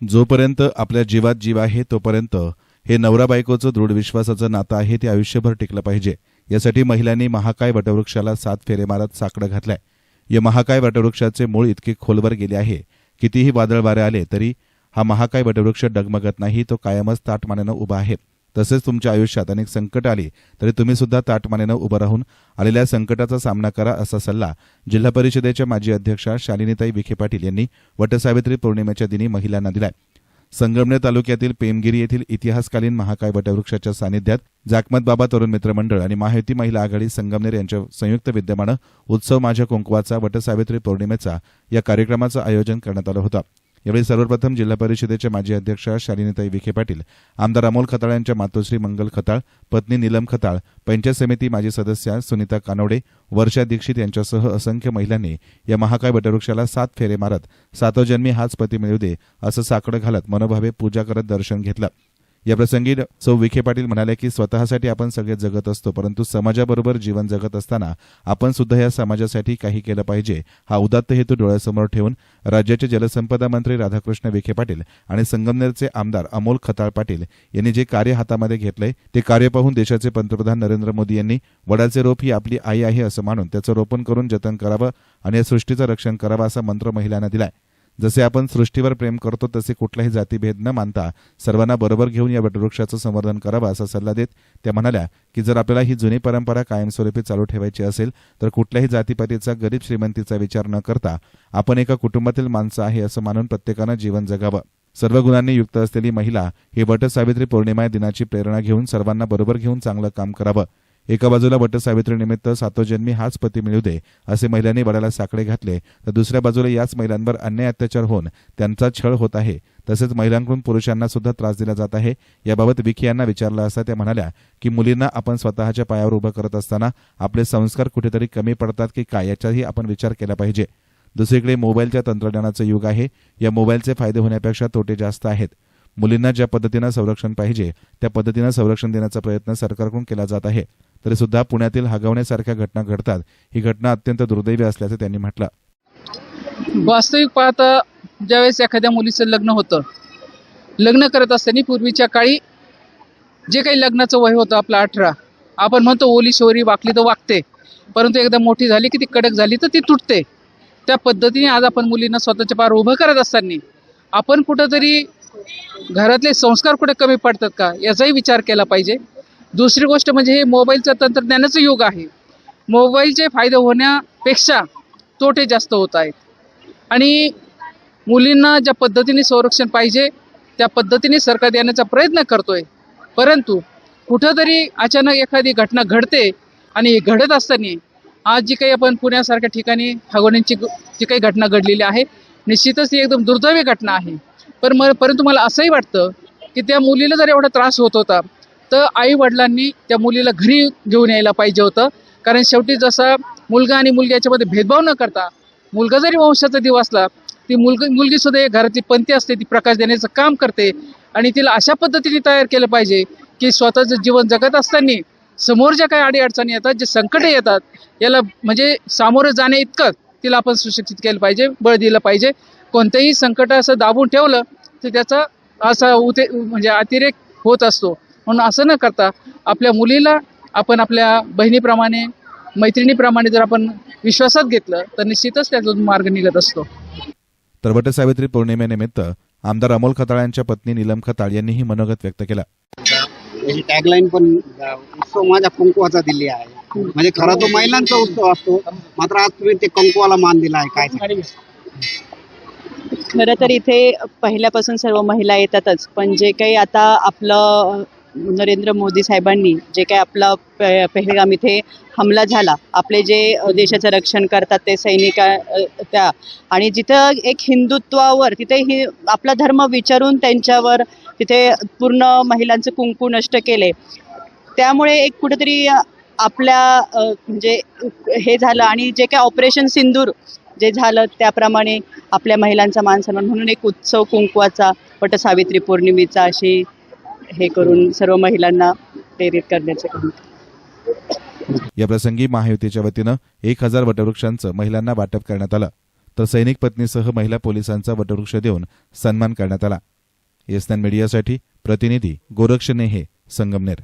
जोपर्यंत आपल्या जीवात जीव आहे तोपर्यंत हे नवरा बायकोचं दृढ विश्वासाचं नातं आहे ते आयुष्यभर टिकलं पाहिजे. यासाठी महिलांनी महाकाय वटवृक्षाला सात फेरे मारत साकडं घातलंय. या महाकाय वटवृक्षाचे मूळ इतके खोलवर गेले आहे कितीही वादळ वारे आले तरी हा महाकाय वटवृक्ष डगमगत नाही तो कायमच ताटमानानं उभा आहे. तसेच तुमच्या आयुष्यात अनेक संकट आली तरी तुम्ही सुद्धा ताटमानेनं उभं राहून आलेल्या संकटाचा सामना करा असा सल्ला जिल्हा परिषदेच्या माजी अध्यक्षा शालिनीताई विखे पाटील यांनी वटसावित्री पौर्णिमेच्या दिनी महिलांना दिलाय. संगमनेर तालुक्यातील पेमगिरी येथील इतिहासकालीन महाकाय वटवृक्षाच्या सानिध्यात जाकमत बाबा तरुण मित्र मंडळ आणि माहिती महिला आघाडी संगमनेर यांच्या संयुक्त विद्यमानं उत्सव माझ्या कुंकवाचा वटसावित्री पौर्णिमेचा या कार्यक्रमाचं आयोजन करण्यात आलं होतं. यावेळी सर्वप्रथम जिल्हा परिषदेच्या माजी अध्यक्षा शालिनीताई विखे पाटील आमदार अमोल खताळ यांच्या मातोश्री मंगल खताळ पत्नी नीलम खताळ पंचायत समिती माजी सदस्या सुनीता कानवडे वर्षा दीक्षित यांच्यासह असंख्य महिलांनी या महाकाय वटवृक्षाला सात फेरे मारत सातो जन्मी हाच पती मिळू दे असं साकडं घालत मनोभावे पूजा करत दर्शन घेतलं. याप्रसंगी सौ विखे पाटील म्हणाले की स्वतःसाठी आपण सगळे जगत असतो परंतु समाजाबरोबर जीवन जगत असताना आपण सुद्धा या समाजासाठी काही केलं पाहिजे हा उदात्त हेतू डोळ्यासमोर ठेवून राज्याचे जलसंपदा मंत्री राधाकृष्ण विखे पाटील आणि संगमनेरचे आमदार अमोल खताळ पाटील यांनी जे कार्य हातामध्ये घेतलंय ते कार्य पाहून देशाचे पंतप्रधान नरेंद्र मोदी यांनी वडाचे रोप ही आपली आई आहे असं मानून त्याचं रोपण करून जतन करावं आणि या सृष्टीचं रक्षण करावं असा मंत्र महिलांना दिलाय. जसे आपण सृष्टीवर प्रेम करतो तसे कुठलाही जातीभेद न मानता सर्वांना बरोबर घेऊन या वटवृक्षाचं संवर्धन करावं असा सल्ला देत त्या म्हणाल्या की जर आपल्याला ही जुनी परंपरा कायमस्वरूपी चालू ठेवायची असेल तर कुठल्याही जातीपातीचा गरीब श्रीमंतीचा विचार न करता आपण एका कुटुंबातील माणसं आहे असं मानून प्रत्येकानं जीवन जगावं. सर्व गुणांनी युक्त असलेली महिला ही वटसावित्री पौर्णिमा दिनाची प्रेरणा घेऊन सर्वांना बरोबर घेऊन चांगलं काम करावं. एका बाजूला वटसावित्रीनिमित्त सातो सातोजन्मी हाच पती मिळू दे असे महिलांनी वडाला साकडे घातले. तर दुसऱ्या बाजूला याच महिलांवर अन्याय अत्याचार होऊन त्यांचा छळ होत आहे. तसेच महिलांकडून पुरुषांना सुद्धा त्रास दिला जात आहे. याबाबत विखी यांना विचारलं असता त्या म्हणाल्या की मुलींना आपण स्वतःच्या पायावर उभं करत असताना आपले संस्कार कुठेतरी कमी पडतात की काय याचाही आपण विचार केला पाहिजे. दुसरीकडे मोबाईलच्या तंत्रज्ञानाचं युग आहे. या मोबाईलचे फायदे होण्यापेक्षा तोटे जास्त आहेत. मुलींना ज्या पद्धतीनं संरक्षण पाहिजे त्या पद्धतीनं संरक्षण देण्याचा प्रयत्न सरकारकडून केला जात आहे. तरी सुद्धा पुण्यातील हगवण्यासारख्या घटना घडतात. ही घटना अत्यंत दुर्दैवी असल्याचं त्यांनी म्हटलं. वास्तविक पाहता ज्यावेळेस एखाद्या मुलीचं लग्न होतं लग्न करत असताना पूर्वीच्या काळी जे काही लग्नाचं वय होतं आपलं अठरा आपण म्हणतो ओली शोरी वाकली तर वागते परंतु एकदा मोठी झाली की ती कडक झाली तर ती तुटते. त्या पद्धतीने आज आपण मुलींना स्वतःच्या पार उभं करत असताना आपण कुठंतरी घरातले संस्कार कुठे कमी पडतात का? याचाही विचार केला पाहिजे. दुसरी गोष्ट म्हणजे हे मोबाईलचं तंत्रज्ञानाचं युग आहे. मोबाईलचे फायदे होण्यापेक्षा तोटे जास्त होत आहेत. आणि मुलींना ज्या पद्धतीने संरक्षण पाहिजे त्या पद्धतीने सरकार देण्याचा प्रयत्न करतोय. परंतु कुठंतरी अचानक एखादी घटना घडते आणि हे घडत असताना आज जी काही आपण पुण्यासारख्या ठिकाणी हगवण्यांची जी काही घटना घडलेली आहे निश्चितच ती एकदम दुर्दैवी घटना आहे. पण मग परंतु मला असंही वाटतं की त्या मुलीला जर एवढा त्रास होत होता तर आई वडिलांनी त्या मुलीला घरी घेऊन यायला पाहिजे होतं. कारण शेवटी जसा मुलगा आणि मुलगी याच्यामध्ये भेदभाव न करता मुलगा जरी वंशाचा दिवस असला ती मुलगी मुलगीसुद्धा एक घरातली पंथी असते ती प्रकाश देण्याचं काम करते आणि तिला अशा पद्धतीने तयार केलं पाहिजे की स्वतःचं जीवन जगत असताना समोर ज्या काही अडीअडचणी येतात जे संकटे येतात याला म्हणजे सामोरं जाणे इतकं तिला आपण सुशिक्षित केलं पाहिजे बळ दिलं पाहिजे. कोणतंही संकट असं दाबून ठेवलं तर त्याचा असा उते म्हणजे अतिरेक होत असतो. म्हणून असं न करता आपल्या मुलीला आपण आपल्या बहिणीप्रमाणे मैत्रिणीप्रमाणे जर आपण विश्वासात घेतलं तर निश्चितच त्यातून मार्ग निघत असतो. तर वटसावित्री पौर्णिमेनिमित्त आमदार अमोल खताळ यांच्या पत्नी नीलम खताळ यांनीही मनोगत व्यक्त केलं. टॅगलाईन पण अ, उत्सव माझ्या कुंकुवाचा दिली आहे. म्हणजे खरा तो महिलांचा उत्सव असतो मात्र आज तुम्ही ते कुंकुवाला मान दिला आहे काय? खरं तर इथे पहिल्यापासून सर्व महिला येतातच. पण जे काही आता आपलं नरेंद्र मोदी साहेबांनी जे काही आपला पे- इथे हमला झाला आपले जे देशाचं रक्षण करतात ते सैनिक त्या आणि जिथं एक हिंदुत्वावर तिथे ही आपला धर्म विचारून त्यांच्यावर तिथे पूर्ण महिलांचं कुंकू नष्ट केले. त्यामुळे एक कुठेतरी आपल्या म्हणजे हे झालं आणि जे काही ऑपरेशन सिंदूर जे झालं त्याप्रमाणे आपल्या महिलांचा मान सन्मान. म्हणून एक उत्सव कुंकवाचा वटसावित्री पौर्णिमेचा अशी हे करून सर्व महिलांना प्रेरित करण्याचे काम या प्रसंगी महायुतीच्या वतीनं एक हजार वटवृक्षांचं महिलांना वाटप करण्यात आलं. तर सैनिक पत्नीसह महिला पोलिसांचा वटवृक्ष देऊन सन्मान करण्यात आला. एसनान मीडियासाठी प्रतिनिधी गोरक्ष नेहे संगमनेर.